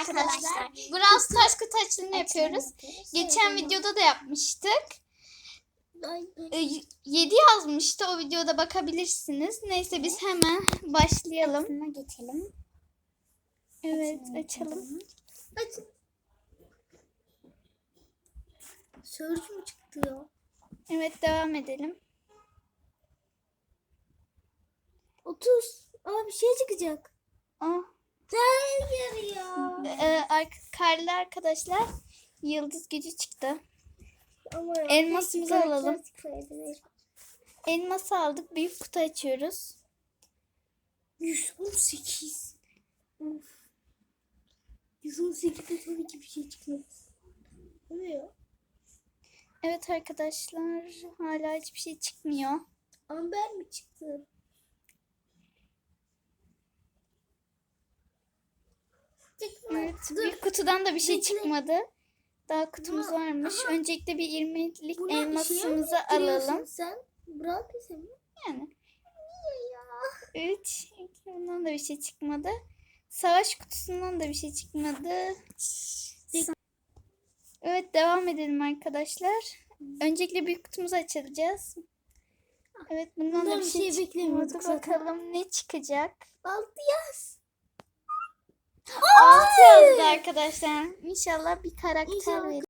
arkadaşlar. Brawl Stars kutu açılımı yapıyoruz. Geçen videoda da yapmıştık. 7 yazmıştı. O videoda bakabilirsiniz. Neyse biz hemen başlayalım. Buna geçelim. Evet açalım. Açın. Sörcü mü çıktı ya? Evet devam edelim. 30. Aa bir şey çıkacak. Ah, karlı arkadaşlar yıldız gücü çıktı. Ama Elmasımızı alalım. Elması aldık. Büyük kutu açıyoruz. 118. Of. 118'de tabii ki bir şey çıkmaz. Bu ne ya? Evet arkadaşlar hala hiçbir şey çıkmıyor. Amber mi çıktı? Evet, büyük kutudan da bir şey Bekle. çıkmadı. Daha kutumuz Buna- varmış. aha. Öncelikle bir 20'lik Buna şeye mi elmasımızı alalım. Sen Brawl Pass'e mi? Yani Niye ya? 3. Bundan da bir şey çıkmadı. Savaş kutusundan da bir şey çıkmadı. Evet devam edelim arkadaşlar. Öncelikle büyük kutumuzu açacağız. Evet bundan, da Bundan bir bir şey, şey beklemiyorduk zaten. Bakalım ne çıkacak. Altı yaz. 6 yazdı arkadaşlar. İnşallah bir karakter İnşallah verir.